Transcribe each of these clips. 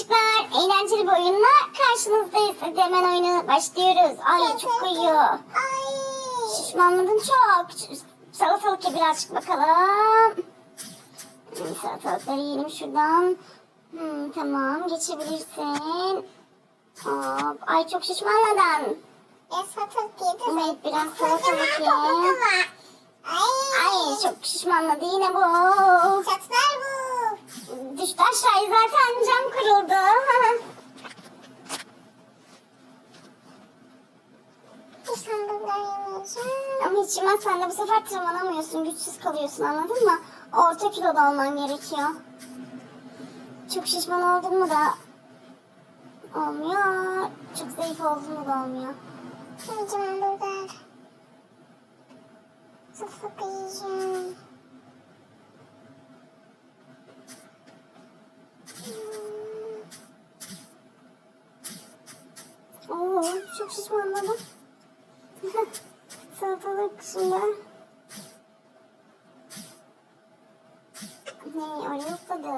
Çocuklar eğlenceli bir oyunla karşınızdayız. Hadi hemen oyuna başlıyoruz. Ay çok uyuyor. Ay. Şişmanladın çok. Salatalık ye birazcık bakalım. Hmm, Salatalıkları yiyelim şuradan. Hmm, tamam geçebilirsin. Hop. Ay çok şişmanladın. Ya satılık yedim. Evet biraz salatalık ye. Ay çok şişmanladı yine bu. Düştü aşağıya zaten cam kırıldı. Ama hiç yemezsen de bu sefer tırmanamıyorsun. Güçsüz kalıyorsun anladın mı? Orta kiloda olman gerekiyor. Çok şişman oldun mu da olmuyor. Çok zayıf oldun mu da olmuyor. Yemeyeceğim hamburger. Satılık yiyeceğim. Hmm. Oo, çok şişmanladım. Salatalık şimdi. Ne, oraya ufladı.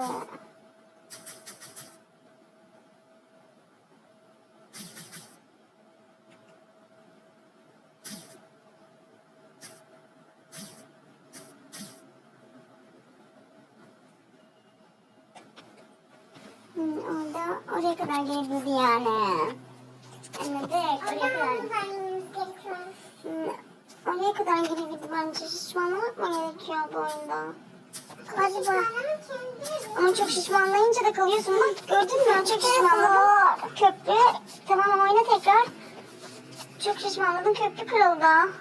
Hmm, orada, oraya kadar gelebildi yani. Anladık, oraya kadar. Oradan yememiz gerekiyor. Hmm, Oraya kadar gelebildi bence. Şişmanlamak mı gerekiyor bu oyunda? Galiba. Ama çok şişmanlayınca da kalıyorsun. Bak gördün mü? Çok şişmanladın. Köprü. Tamam oyna tekrar. Çok şişmanladın. Köprü kırıldı.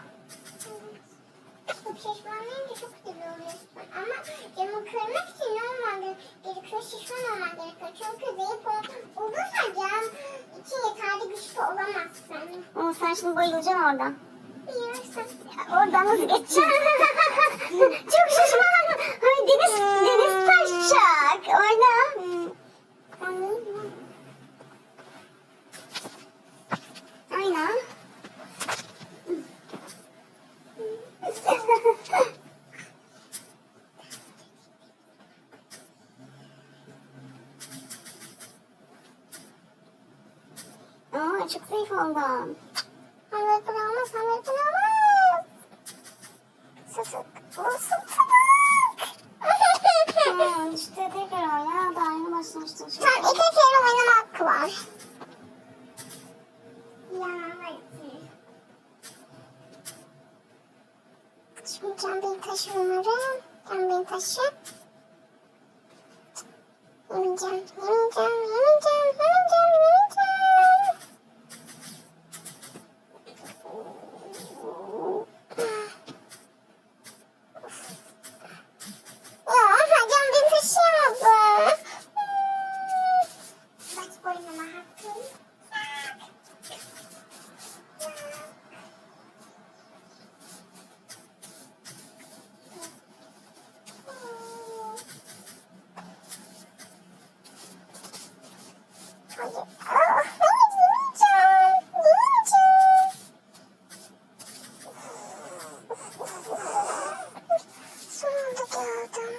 Çok şişmanlayınca çok güzel oluyorsun. Ama camı kırmak için ne olman gerekiyor? Şişman olman gerekiyor. Çünkü zayıf ol- olursa cam için yeterli güçlü olamazsın. Ama sen şimdi bayılacaksın orada. Oradan nasıl geçeceksin? çok şişman. Ay deniz, deniz taşacak. Oyna. Ayna. Aa, çok zayıf oldun. Hamburger olmaz, hamburger olmaz. Sıtık, bu. Hmm, işte tekrar oyna. Daha yeni başlamıştım. şimdi. Tam iki kere oynama hakkı var. Ya hadi. Şimdi cam bir taşı umarım. Cam bir taşı. Yemeyeceğim, yemeyeceğim, yemeyeceğim, yemeyeceğim, yemeyeceğim. Ya cam bir taşı yamadım. Bak oynama hakkım. Hayır. Ah, hayır yemeyeceğim. Yemeyeceğim. Sonunda geldim.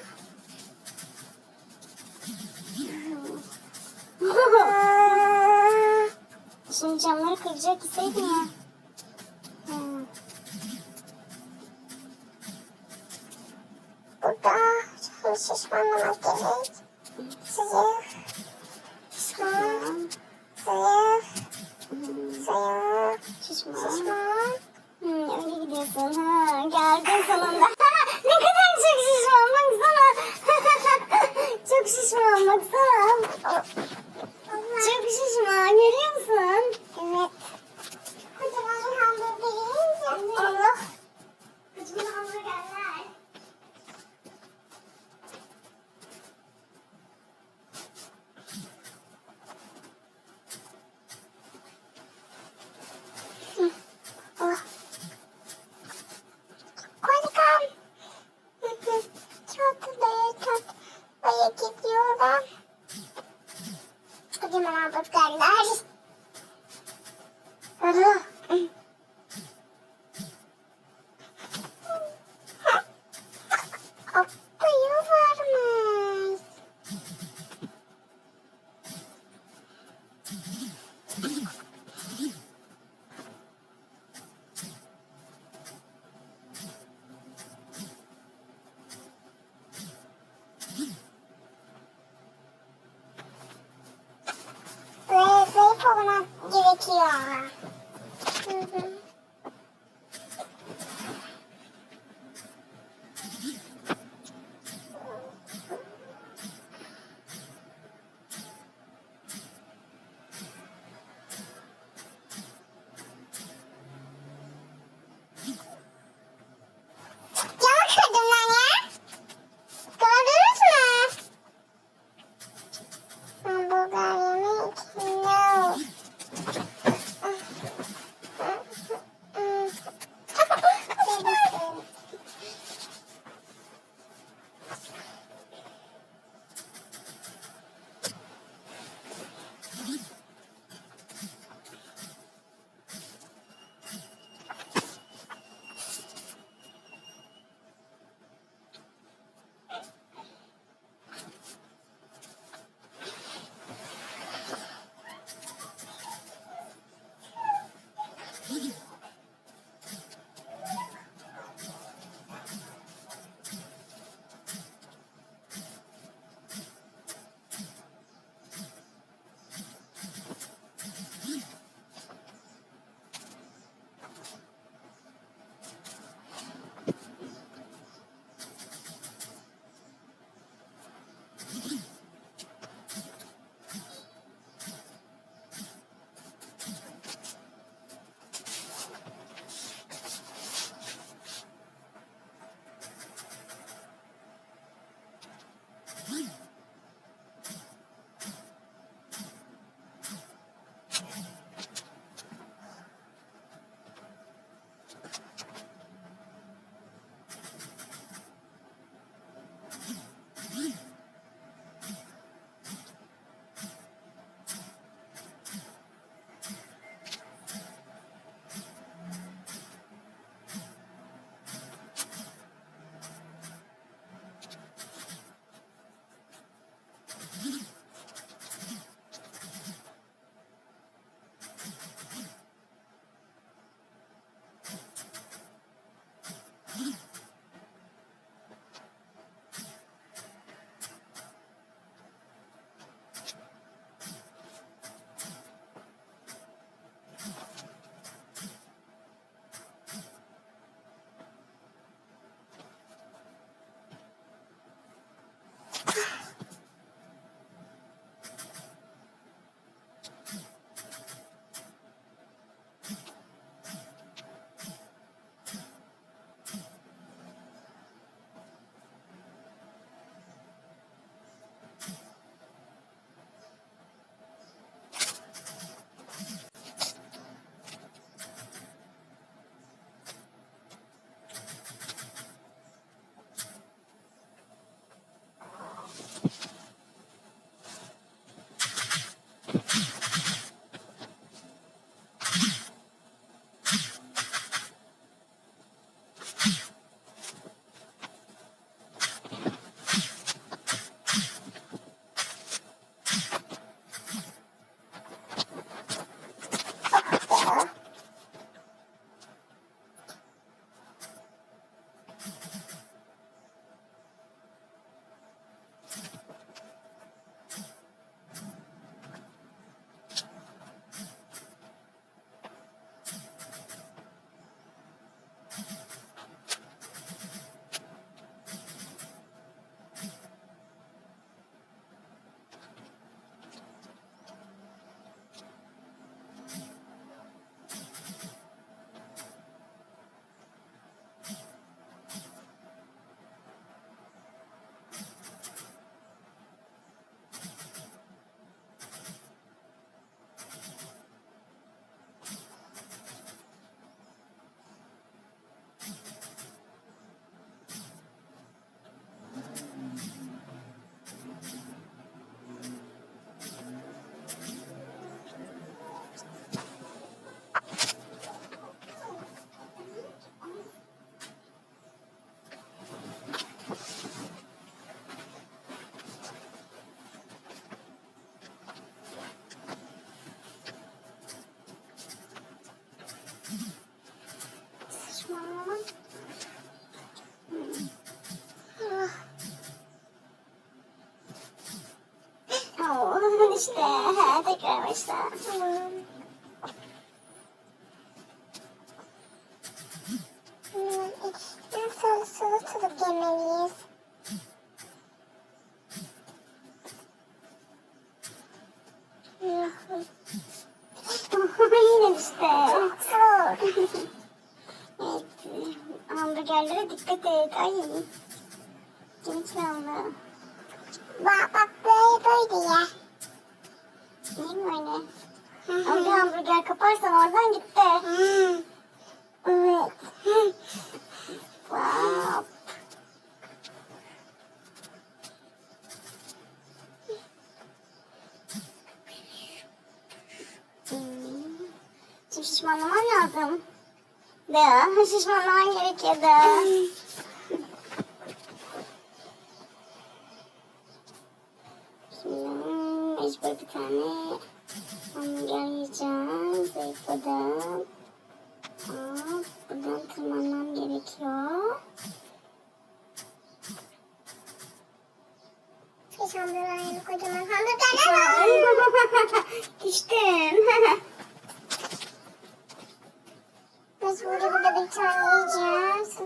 Aa. Şimdi camları kıracak gitseydin ya. Hmm. Burada şimdi şişmanlamak gerek. Zayıf. Şişman. Zayıf. Zayıf. Şişman. Şişman. Hmm, öyle gidiyorsun. Ha, geldin sonunda. ne kadar çok şişman baksana. çok şişman baksana. Çok şişman も。そうそうす。いいねして。Hamburgerlere dikkat et. Ay. Genç kaldı. Bak bak böyle böyle ye. Değil mi öyle? Ama bir hamburger kaparsan oradan gitti. Evet. Wow. Şimdi şişmanlaman lazım. Da, şişmanlaman gerekiyor da. Şimdi mecbur bir tane hamburger yiyeceğim. Zayıfladım. Hop, buradan tırmanmam gerekiyor. Hiç hamburgerlerini kocaman hamburgerler var. Düştün. Mecburi burada bir tane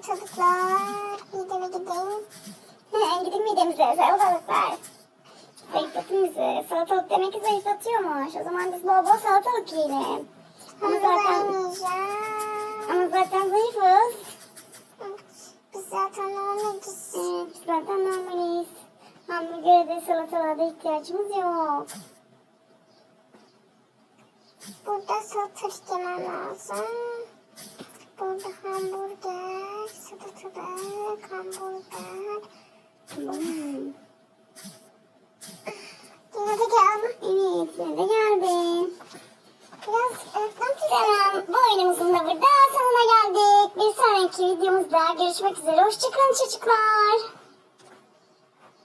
Salatalıklar. Mideme gideyim. Gidin midemize salatalıklar. Zayıflatın bizi. Salatalık demek ki zayıflatıyormuş. O zaman biz bol bol salatalık yiyelim. Ama zaten, ama zaten zayıfız. Biz zaten normaliz. Evet, zaten normaliz. Hamburgere de salatalığa da ihtiyacımız yok. Burada salatalık yemem lazım. Burada hamburger, salatalık, hamburger. Hmm. Yine de geldim. Evet, sen de geldin. Biraz öğretmen Tamam, bu oyunumuzun da burada sonuna geldik. Bir sonraki videomuzda görüşmek üzere. Hoşçakalın çocuklar.